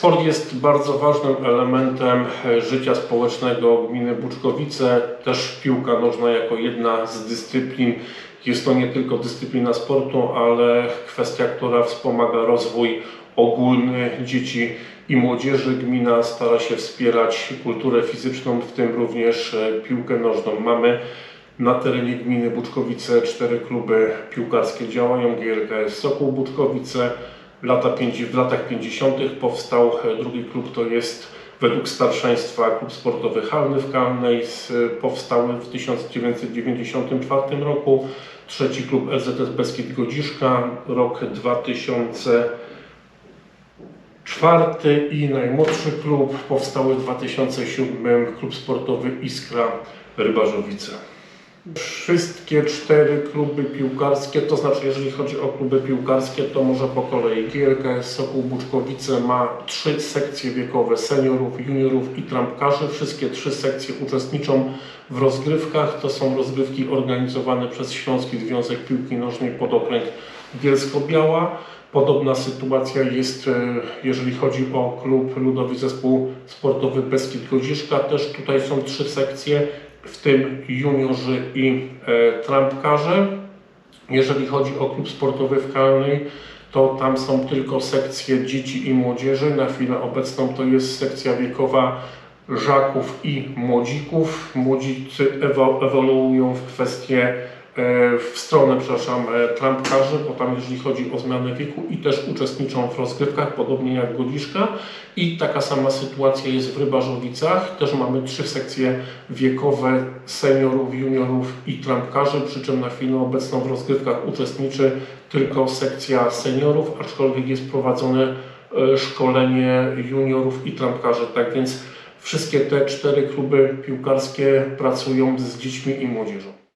Sport jest bardzo ważnym elementem e, życia społecznego gminy Buczkowice. Też piłka nożna jako jedna z dyscyplin. Jest to nie tylko dyscyplina sportu, ale kwestia, która wspomaga rozwój ogólny dzieci i młodzieży. Gmina stara się wspierać kulturę fizyczną, w tym również e, piłkę nożną. Mamy na terenie gminy Buczkowice cztery kluby piłkarskie działają. GLKS Sokół Buczkowice. Lata w latach 50. powstał e, drugi klub, to jest według starszeństwa klub sportowy Halny w Kalnej, z- powstały w 1994 roku. Trzeci klub LZS Beskid Godziszka, rok 2004 i najmłodszy klub powstały w 2007 klub sportowy Iskra Rybarzowice. Wszystkie cztery kluby piłkarskie, to znaczy jeżeli chodzi o kluby piłkarskie, to może po kolei. GLKS Sokół Buczkowice ma trzy sekcje wiekowe seniorów, juniorów i trampkarzy. Wszystkie trzy sekcje uczestniczą w rozgrywkach. To są rozgrywki organizowane przez Śląski Związek Piłki Nożnej Podokręg Bielsko-Biała. Podobna sytuacja jest, e, jeżeli chodzi o klub Ludowy Zespół Sportowy Beskid Godziszka. Też tutaj są trzy sekcje, w tym juniorzy i e, trampkarze. Jeżeli chodzi o klub sportowy w Kalnej, to tam są tylko sekcje dzieci i młodzieży. Na chwilę obecną to jest sekcja wiekowa żaków i młodzików. Młodzicy ewo, ewoluują w kwestie w stronę, przepraszam, e, trampkarzy, bo tam jeżeli chodzi o zmianę wieku i też uczestniczą w rozgrywkach, podobnie jak Goliszka. I taka sama sytuacja jest w Rybarzowicach. Też mamy trzy sekcje wiekowe seniorów, juniorów i trampkarzy, przy czym na chwilę obecną w rozgrywkach uczestniczy tylko sekcja seniorów, aczkolwiek jest prowadzone e, szkolenie juniorów i trampkarzy. Tak więc wszystkie te cztery kluby piłkarskie pracują z dziećmi i młodzieżą.